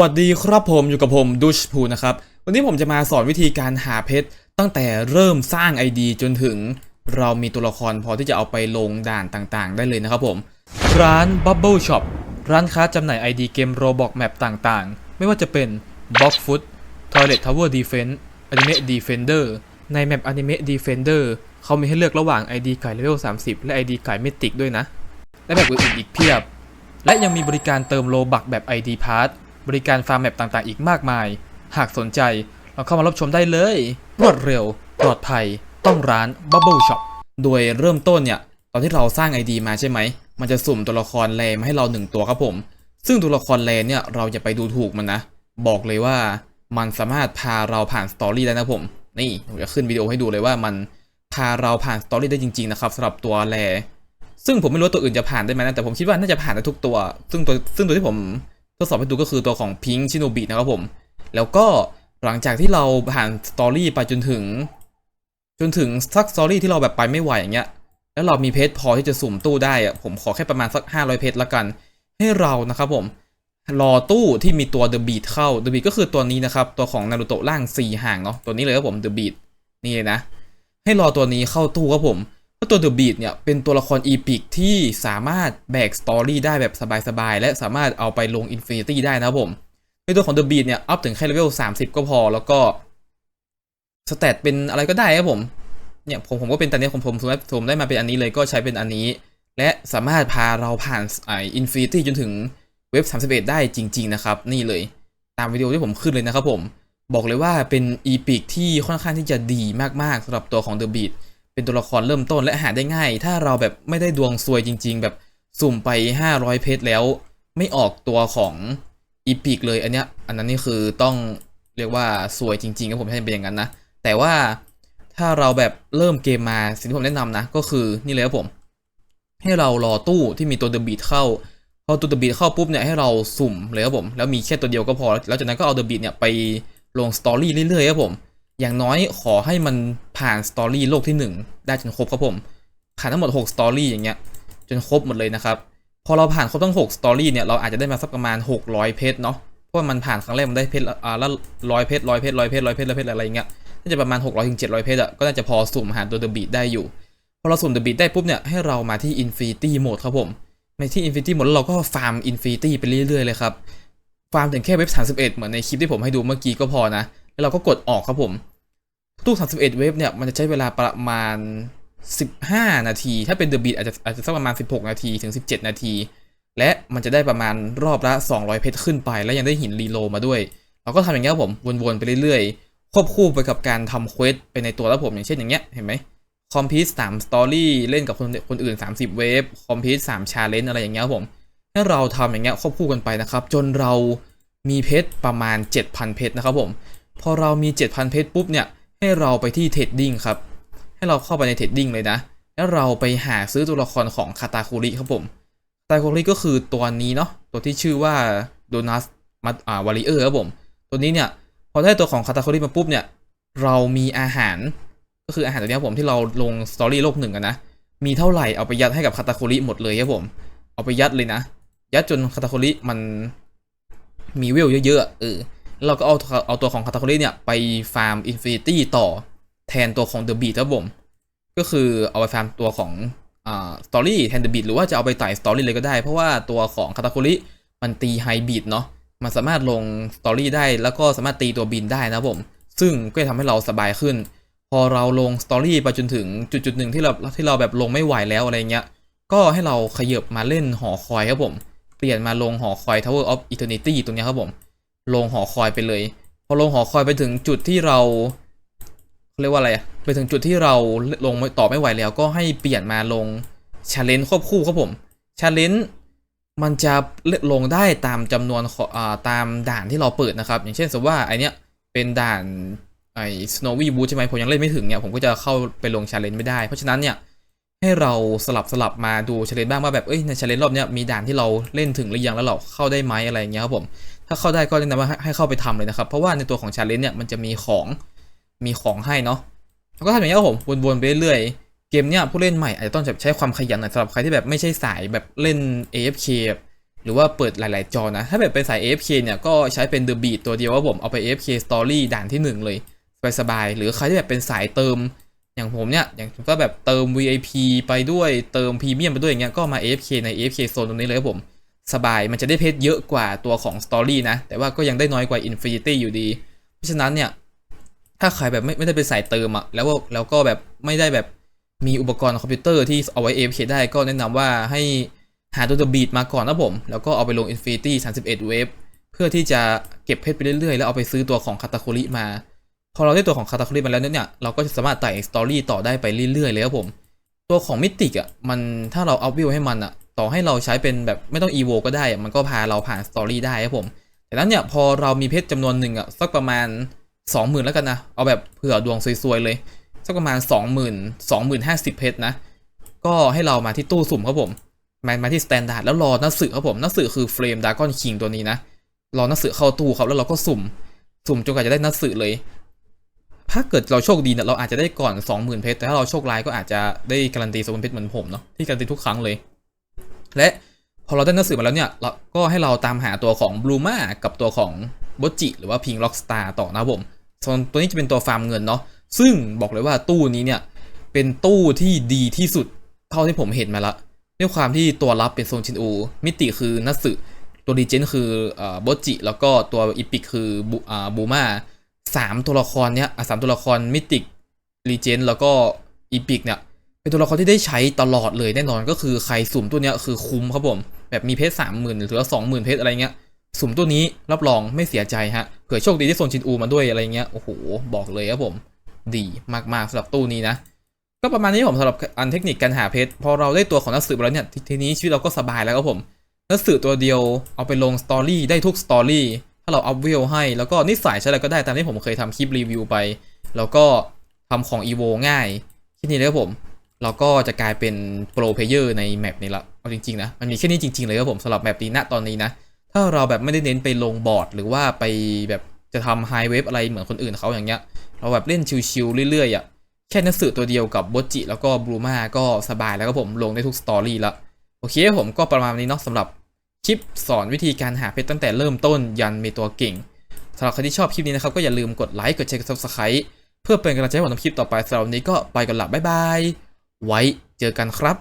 วัสดีครับผมอยู่กับผมดูชพูนะครับ วันนี้ผมจะมาสอนวิธีการหาเพชรตั้งแต่เริ่มสร้าง ID จนถึง เรามีตัวละครพอที่จะเอาไปลงด่านต่างๆ ได้เลยนะครับผม ร้าน Bubble Shop ร้านค้าจำหน่าย ID เกม Roblox Map ต่างๆ ไม่ว่าจะเป็น Box Foot Toilet Tower Defense Anime Defender ใน Map Anime Defender เขามีให้เลือกระหว่าง ID ไก่ Level 30 และ ID ไก่ Mythic ด้วยนะ และแบบอื่นๆอีกเพียบ และยังมีบริการเติมโลบักแบบ ID Pass บริการฟาร์มแมปต่างๆ อีกมากมาย หากสนใจเราเข้ามารับชมได้เลย รวดเร็ว ปลอดภัย ต้องร้าน Bubble Shop โดยเริ่มต้นเนี่ย ตอนที่เราสร้าง ID มาใช่ไหม มันจะสุ่มตัวละครแรมาให้เราหนึ่งตัวครับผม ซึ่งตัวละครแรเนี่ยเราจะไปดูถูกมันนะ บอกเลยว่ามันสามารถพาเราผ่านสตอรี่ได้นะผม นี่ผมจะขึ้นวิดีโอให้ดูเลยว่ามันพาเราผ่านสตอรี่ได้จริงๆนะครับสำหรับตัวแรซึ่งผมไม่รู้ตัวอื่นจะผ่านได้ไหมนะแต่ผมคิดว่าน่าจะผ่านได้ทุกตัว ซึ่งตัวซึ่งตัวที่ผม ทดสอบให้ดูก็คือตัวของพิงชิโนบินะครับผม แล้วก็หลังจากที่เราผ่านสตอรี่ไปจนถึง จนถึงสักสตอรี่ที่เราแบบไปไม่ไหวอย่างเงี้ย แล้วเรามีเพชรพอที่จะสุ่มตู้ได้อะผมขอแค่ประมาณสัก 500 เพชรละกัน ให้เรานะครับผม รอตู้ที่มีตัว The Beat เข้า The Beat ก็คือตัวนี้นะครับ ตัวของนารูโตะร่าง4ห่างเนาะตัวนี้เลยครับผม The Beat นี่เลยนะ ให้รอตัวนี้เข้าตู้ครับผม เพราตัว The Beat เนี่ยเป็นตัวละครอีพิกที่สามารถแบกสตอรี่ได้แบบสบายๆ และสามารถเอาไปลง Infinity ได้นะผม ในตัวของ The Beat เนี่ย อัพถึงแค่เลเวล30 ก็พอ แล้วก็สเตตเป็นอะไรก็ได้ครับผม เนี่ยผมผมก็เป็นตอนนี้ผมผมผมผมได้มาเป็นอันนี้เลยก็ใช้เป็นอันนี้ และสามารถพาเราผ่านไออินฟินิตี้จนถึงเว็บ 31 ได้จริง ๆ นะครับ นี่เลยตามวิดีโอที่ผมขึ้นเลยนะครับผม บอกเลยว่าเป็นอีพิกที่ค่อนข้างที่จะดีมากๆสำหรับตัวของ The Beat เป็นตัวละครเริ่มต้นและหาได้ง่าย ถ้าเราแบบไม่ได้ดวงซวยจริง ๆ แบบสุ่มไป 500 เพชรแล้ว ไม่ออกตัวของอีพิกเลยอันเนี้ยอันนั้นนี่คือต้องเรียกว่าซวยจริงๆครับผมให้เป็นอย่างนั้นนะแต่ว่าถ้าเราแบบเริ่มเกมมาสิ่งที่ผมแนะนำนะ ก็คือนี่เลยครับผม ให้เรารอตู้ที่มีตัวเดอะบีทเข้าพอตัวเดอะบีทเข้าปุ๊บเนี่ยให้เราสุ่มเลยครับผมแล้วมีแค่ตัวเดียวก็พอ แล้วจากนั้นก็เอาเดอะบีทเนี่ยไปลงสตอรี่เรื่อยๆครับผม อย่างน้อยขอให้มันผ่านสตอรี่โลกที่ 1 ได้จนครบครับผม ผ่านทั้งหมด6สตอรี่อย่างเงี้ยจนครบหมดเลยนะครับ พอเราผ่านครบทั้ง6สตอรี่เนี่ยเราอาจจะได้มาสักประมาณ 600 เพชรเนาะเพราะมันผ่านครั้งแรกมันได้เพชรอ่าละร้อยเพชรร้อยเพชรร้อยเพชรร้อยเพชรร้อยเพชรอะไรอย่างเงี้ยน่าจะประมาณ 600ถึง700 เพชรอะก็น่าจะพอสุ่มหาตัวเดอะบีทได้อยู่พอเราสุ่มเดอะบีทได้ปุ๊บเนี่ยให้เรามาที่ Infinity Mode ครับผมในที่ Infinity Mode เราก็ฟาร์ม Infinity ไปเรื่อยๆเลยครับฟาร์มถึงแค่เว็บ31 เหมือนในคลิปที่ผมให้ดูเมื่อกี้ก็พอนะ แล้วเราก็กดออกครับผม ตู้ 31 เว็บเนี่ย มันจะใช้เวลาประมาณ 15 นาที ถ้าเป็นเดอะบีทอาจจะอาจจะสักประมาณ 16 นาทีถึง 17 นาที และมันจะได้ประมาณรอบละ 200 เพชรขึ้นไป และยังได้หินรีโลมาด้วย เราก็ทำอย่างเงี้ยครับผม วนๆไปเรื่อยๆ ควบคู่ไปกับการทำเควสไปในตัวแล้วผม อย่างเช่นอย่างเงี้ย เห็นไหมคอมพิวสามสตอรี่เล่นกับคนคนอื่น 30 เวฟ คอมพิวสามชาเลนจ์อะไรอย่างเงี้ยครับผมให้เราทำอย่างเงี้ยควบคู่กันไปนะครับ จนเรามีเพชรประมาณ 7,000 เพชรนะครับผม พอเรามี 7,000 เพชรปุ๊บเนี่ย ให้เราไปที่เทรดดิ้งครับ ให้เราเข้าไปในเทรดดิ้งเลยนะ แล้วเราไปหาซื้อตัวละครของคาตาคุริครับผมคาตาคุริก็คือตัวนี้เนาะ ตัวที่ชื่อว่าโดนัสมัตอ่าวาริเออร์ครับผม ตัวนี้เนี่ย พอได้ตัวของคาตาคุริมาปุ๊บเนี่ย เรามีอาหาร ก็คืออาหารตัวนี้ผมที่เราลงสตอรี่โลกหนึ่งกันนะ มีเท่าไหร่เอาไปยัดให้กับคาตาคุริหมดเลยครับผม เอาไปยัดเลยนะ ยัดจนคาตาคุริมันมีเวลเยอะๆ เออ เราก็เอาเอาตัวของคาตาคุริเนี่ย ไปฟาร์มอินฟินิตี้ต่อแทนตัวของเดอะบีทครับผม ก็คือเอาไปฟาร์มตัวของอ่าสตอรี่แทนเดอะบีทหรือว่าจะเอาไปไต่สตอรี่เลยก็ได้ เพราะว่าตัวของคาตาคุริมันตีไฮบีทเนาะมันสามารถลงสตอรี่ได้แล้วก็สามารถตีตัวบินได้นะผม ซึ่งก็จะทำให้เราสบายขึ้น พอเราลงสตอรี่ไปจนถึงจุดจุดหนึ่งที่เราที่เราแบบลงไม่ไหวแล้วอะไรเงี้ย ก็ให้เราขยับมาเล่นหอคอยครับผม เปลี่ยนมาลงหอคอย Tower of Eternity ตรงเนี้ยครับผม ลงหอคอยไปเลย พอลงหอคอยไปถึงจุดที่เราเรียกว่าอะไรอะไปถึงจุดที่เราลงต่อไม่ไหวแล้ว ก็ให้เปลี่ยนมาลงชาเลนจ์ควบคู่ครับผมชาเลนจ์มันจะลงได้ตามจำนวนขอตามด่านที่เราเปิดนะครับ อย่างเช่นสมมติว่าไอเนี้ยเป็นด่านไอ snowy boot ใช่ไหมผมยังเล่นไม่ถึงเนี่ยผมก็จะเข้าไปลง challenge ไม่ได้ เพราะฉะนั้นเนี่ยให้เราสลับสลับมาดู challenge บ้างว่าแบบเอ้ยใน challenge รอบเนี้ยมีด่านที่เราเล่นถึงหรือยังแล้วเราเข้าได้ไหมอะไรเงี้ยครับผม ถ้าเข้าได้ก็แนะนำว่าให้เข้าไปทำเลยนะครับ เพราะว่าในตัวของ challenge เนี่ยมันจะมีของมีของให้เนาะแล้วก็ทำอย่างเงี้ยครับผมวนๆไปเรื่อยๆเกมเนี้ยผู้เล่นใหม่อาจจะต้องใช้ความขยันหน่อยสำหรับใครที่แบบไม่ใช่สายแบบเล่น AFK หรือว่าเปิดหลาย ๆ จอนะ ถ้าแบบเป็นสาย AFK เนี่ยก็ใช้เป็น The Beat ตัวเดียวว่าผมเอาไป AFK Story ด่านที่หนึ่งเลยสบายๆหรือใครที่แบบเป็นสายเติมอย่างผมเนี่ยอย่างก็แบบเติม VIP ไปด้วยเติมพรีเมียมไปด้วยอย่างเงี้ยก็มา AFK ใน AFK Zone ตรงนี้เลยครับผม สบายมันจะได้เพชรเยอะกว่าตัวของ Story นะ แต่ว่าก็ยังได้น้อยกว่า Infinity อยู่ดี เพราะฉะนั้นเนี่ย ถ้าใครแบบไม่ไม่ได้เป็นสายเติมอะแล้วก็แล้วก็แบบไม่ได้แบบมีอุปกรณ์คอมพิวเตอร์ที่เอาไว้ AFK ได้ก็แนะนำว่าให้หาตัว The Beat มาก่อนนะผม แล้วก็เอาไปลง Infinity 31 Wave เพื่อที่จะเก็บเพชรไปเรื่อยๆ แล้วเอาไปซื้อตัวของคาตาคุริมา พอเราได้ตัวของคาตาคุริมาแล้วเนี่ยเราก็จะสามารถไต่สตอรี่ต่อได้ไปเรื่อยๆเลยครับผม ตัวของมิติกอะมันถ้าเราเอัพวิวให้มันอะ ต่อให้เราใช้เป็นแบบไม่ต้องอีโวก็ได้ มันก็พาเราผ่านสตอรี่ได้ครับผม แต่นั้นเนี่ยพอเรามีเพชรจำนวนหนึ่งอะสักประมาณ 20,000 แล้วกันนะ เอาแบบเผื่อดวงซวยๆเลย สักประมาณ 20,000 20,050 เพชรนะ ก็ให้เรามาที่ตู้สุ่มครับผมมามาที่สแตนดาร์ดแล้วรอนักสือครับผมนักสือคือเฟรมดากอนคิงตัวนี้นะ รอนักสือเข้าตู้ครับแล้วเราก็สุ่ม สุ่มจนกว่าจะได้นักสือเลย ถ้าเกิดเราโชคดีเนี่ยเราอาจจะได้ก่อน 20,000 เพชรแต่ถ้าเราโชคร้ายก็อาจจะได้การันตี20,000เพชรเหมือนผมเนาะที่การันตีทุกครั้งเลย และพอเราได้หนังสือมาแล้วเนี่ยเราก็ให้เราตามหาตัวของบลูมากับตัวของบจิหรือว่าพิงล็อกสตาร์ต่อนะผมส่วนตัวนี้จะเป็นตัวฟาร์มเงินเนาะซึ่งบอกเลยว่าตู้นี้เนี่ยเป็นตู้ที่ดีที่สุดเท่าที่ผมเห็นมาละด้วยความที่ตัวรับเป็นโซนชินอู มิติคือนัสึตัวดีเจนคือเอ่อบจิแล้วก็ตัวอีพิกคือบูอ่าบูมาสามตัวละครเนี้ยสามตัวละครมิติรีเจนแล้วก็อีพิกเนี่ย เป็นตัวละครที่ได้ใช้ตลอดเลยแน่นอนก็คือใครสุ่มตัวเนี้ยคือคุ้มครับผม แบบมีเพชรสามหมื่นหรือสองหมื่นเพชรอะไรเงี้ยสุ่มตัวนี้รับรองไม่เสียใจฮะเผื่อโชคดีที่โซนชินอูมาด้วยอะไรเงี้ยโอ้โหบอกเลยครับผม ดีมากๆสำหรับตู้นี้นะ ก็ประมาณนี้ผมสำหรับอันเทคนิคการหาเพชรพอเราได้ตัวของนักสืบแล้วเนี่ยทีนี้ชีวิตเราก็สบายแล้วครับผมนักสืบตัวเดียวเอาไปลงสตอรี่ได้ทุกสตอรี่ถ้าเราอัพวิวให้แล้วก็นิสัยใช้อะไรก็ได้ตามที่ผมเคยทำคลิปรีวิวไป แล้วก็ทำของ EVO ง่ายแค่นี้เลยครับผม เราก็จะกลายเป็นโปรเพเยอร์ในแมปนี้ละเอาจริงๆนะมันมีแค่นี้จริง ๆ เลยครับผมสำหรับแมปนี้ณตอนนี้นะ ถ้าเราแบบไม่ได้เน้นไปลงบอร์ด หรือว่าไปแบบจะทำไฮเวฟอะไรเหมือนคนอื่นเขาอย่างเงี้ย เราแบบเล่นชิวๆเรื่อยๆอะแค่นังสือตัวเดียวกับบจิแล้วก็บลูมาก็สบายแล้วครับผมลงได้ทุกสตอรี่ละโอเคครับผมก็ประมาณนี้เนาะสำหรับคลิปสอนวิธีการหาเพชรตั้งแต่เริ่มต้นยันมีตัวเก่งสำหรับใครที่ชอบคลิปนี้นะครับก็อย่าลืมกดไลค์กดแชร์กด subscribe เพื่อเป็นกำลังใจให้ผมทำคลิปต่อไปสำหรับวันนี้ก็ไปกันละบ๊ายบาย ไว้เจอกันครับ